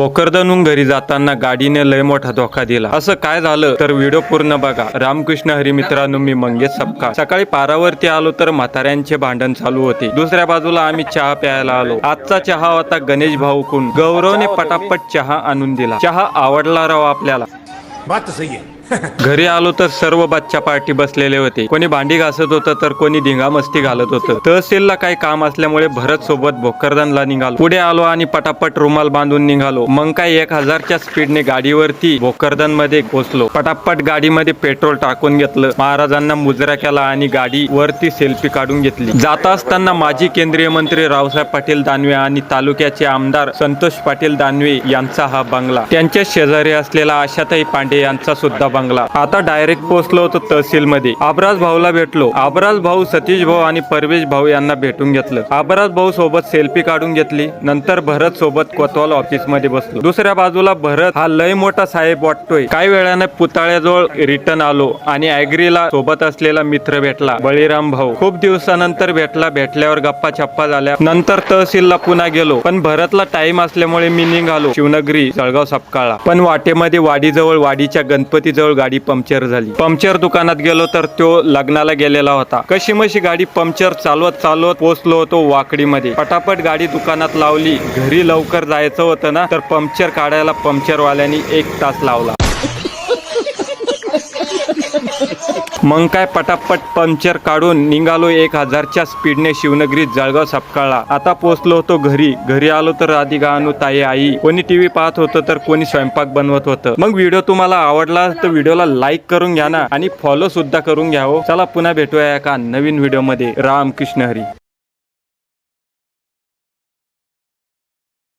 भोकरदनहून घरी जाताना गाडीने लय मोठा धोका दिला. असं काय झालं? तर व्हिडिओ पूर्ण बघा. रामकृष्ण हरी मित्रांनो मी मंगेश सपकाळ. सकाळी पारावरती आलो तर म्हाताऱ्यांचे भांडण चालू होते. दुसऱ्या बाजूला आम्ही चहा प्यायला आलो. आजचा चहा होता गणेश भाऊकून. गौरवने पटापट चहा आणून दिला. चहा आवडला राव आपल्याला. बात सही आहे. घरी आलो तर सर्व बच्चा पार्टी बसलेले होते. कोणी भांडी घासत होतं तर कोणी धिंगामस्ती घालत होतं. तहसीलला काही काम असल्यामुळे भरत सोबत भोकरदनला निघालो. पुढे आलो आणि पटापट रुमाल बांधून निघालो. मग काय एक हजारच्या स्पीडने गाडीवरती भोकरदनमध्ये पोहोचलो पटापट गाडीमध्ये पेट्रोल टाकून घेतलं. महाराजांना मुजरा केला आणि गाडी वरती सेल्फी काढून घेतली. जाता असताना माजी केंद्रीय मंत्री रावसाहेब पाटील दानवे आणि तालुक्याचे आमदार संतोष पाटील दानवे यांचा हा बंगला. त्यांच्या शेजारी असलेला आशाताई पांडे यांचा सुद्धा बंगला आता डायरेक्ट पोहोचलो होतो तहसील मध्ये आबराज भाऊला भेटलो. आबराज भाऊ सतीश भाऊ आणि परवेश भाऊ यांना भेटून घेतलं. आबराज भाऊ सोबत सेल्फी काढून घेतली. नंतर भरत सोबत कोतवाल ऑफिसमध्ये बसलो. दुसऱ्या बाजूला भरत हा लय मोठा साहेब वाटतोय. काही वेळाने पुतळ्याजवळ रिटर्न आलो आणि ऍग्रीला सोबत असलेला मित्र भेटला बळीराम भाऊ. खूप दिवसानंतर भेटला. भेटल्यावर गप्पा छप्पा झाल्या. नंतर तहसीलला पुन्हा गेलो. पण भरतला टाइम असल्यामुळे मी निघालो. शिवनगरी जळगाव सपकाळा पण वाटेमध्ये वाडीजवळ वाडीच्या गणपतीजवळ गाडी पंक्चर झाली. पंक्चर दुकानात गेलो तर तो लग्नाला गेलेला होता. कशी मशी गाडी पंक्चर चालवत चालवत पोहोचलो होतो वाकडीमध्ये. पटापट गाडी दुकानात लावली. घरी लवकर जायचं होतं ना तर पंक्चर काढायला पंक्चरवाल्यांनी एक तास लावला. मग काय पटापट पंक्चर काढून निघालो एक हजारच्या स्पीडने शिवनगरीत जळगाव सापकाळला. आता पोहोचलो होतो घरी. घरी आलो तर राधिका अनु ताई आई. कोणी टीव्ही पाहत होतं तर कोणी स्वयंपाक बनवत होतं. मग व्हिडिओ तुम्हाला आवडला तर व्हिडिओला लाईक करून घ्या ना. आणि फॉलो सुद्धा करून घ्या हो. चला पुन्हा भेटूया एका नवीन व्हिडिओमध्ये राम कृष्ण हरी.